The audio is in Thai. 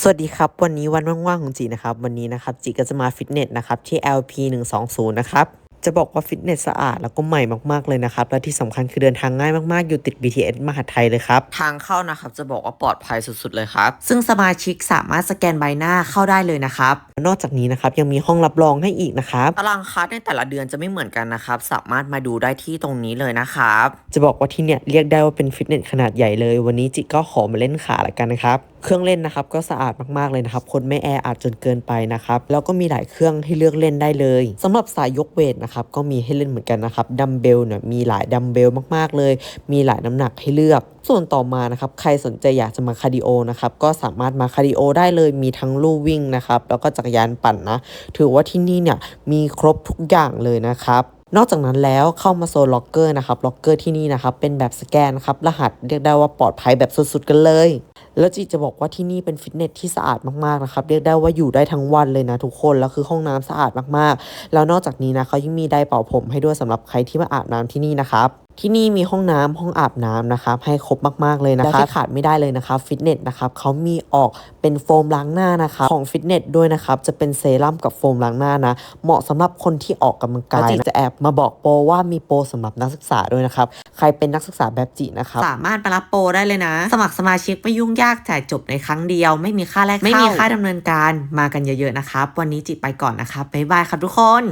สวัสดีครับ วันนี้วันว่างๆของจีนะครับ วันนี้นะครับจีก็จะมาฟิตเนสนะครับที่ LP 1 2 0นะครับจะบอกว่าฟิตเนสสะอาดแล้วก็ใหม่มากๆเลยนะครับ และที่สำคัญคือเดินทางง่ายมากๆ อยู่ติด BTS มหาดไทยเลยครับ ทางเข้านะครับจะบอกว่าปลอดภัยสุดๆเลยครับ ซึ่งสมาชิกสามารถสแกนใบหน้าเข้าได้เลยนะครับ นอกจากนี้นะครับยังมีห้องรับรองให้อีกนะครับตารางคลาสในแต่ละเดือนจะไม่เหมือนกันนะครับ สามารถมาดูได้ที่ตรงนี้เลยนะครับ จะบอกว่าที่เนี่ยเรียกได้ว่าเป็นฟิตเนสขนาดใหญ่เลย วันนี้จิก็ขอมาเล่นขาละกันนะครับ เครื่องเล่นนะครับก็สะอาดมากๆเลยนะครับ คนไม่แออัดจนเกินไปนะครับ แล้วก็มีหลายเครื่องให้เลือกเล่นได้เลยสำหรับสายยกเวทนะครับก็มีให้เล่นเหมือนกันนะครับดัมเบลเนี่ยมีหลายดัมเบลมากๆเลย มีหลายน้ำหนักให้เลือก ส่วนต่อมานะครับใครสนใจอยากจะมาคาร์ดิโอนะครับก็สามารถมาคาร์ดิโอได้เลยมีทั้งลู่วิ่งนะครับแล้วก็จักรยานปั่นนะ ถือว่าที่นี่เนี่ยมีครบทุกอย่างเลยนะครับ นอกจากนั้นแล้วเข้ามาโซนล็อกเกอร์นะครับล็อกเกอร์ที่นี่นะครับเป็นแบบสแกนครับรหัสเรียกได้ว่าปลอดภัยแบบสุดๆกันเลย แล้วจีจะบอกว่าที่นี่เป็นฟิตเนสที่สะอาดมากๆนะครับเรียกได้ว่าอยู่ได้ทั้งวันเลยนะทุกคนแล้วคือห้องน้ำสะอาดมากๆ แล้วนอกจากนี้นะเขายังมีไดร์เป่าผมให้ด้วยสำหรับใครที่มาอาบน้ำที่นี่นะครับ ที่นี่มีห้องน้ำห้องอาบน้ำนะครับให้ครบมากๆเลยนะครับและที่ขาดไม่ได้เลยนะครับฟิตเนสนะครับเขามีออกเป็นโฟมล้างหน้านะครับของฟิตเนสด้วยนะครับจะเป็นเซรั่มกับโฟมล้างหน้านะ เหมาะสำหรับคนที่ออกกำลังกายนะจะแอบมาบอกโปรว่ามีโปรสำหรับนักศึกษาด้วยนะครับใครเป็นนักศึกษาแบบจีนะครับสามารถมารับโปรได้เลยนะ สมัครสมาชิกไม่ยุ่งยากจ่ายจบในครั้งเดียว ไม่มีค่าแรกเข้าไม่มีค่าดำเนินการมากันเยอะๆนะครับวันนี้จิไปก่อนนะครับบ๊ายบายครับทุกคน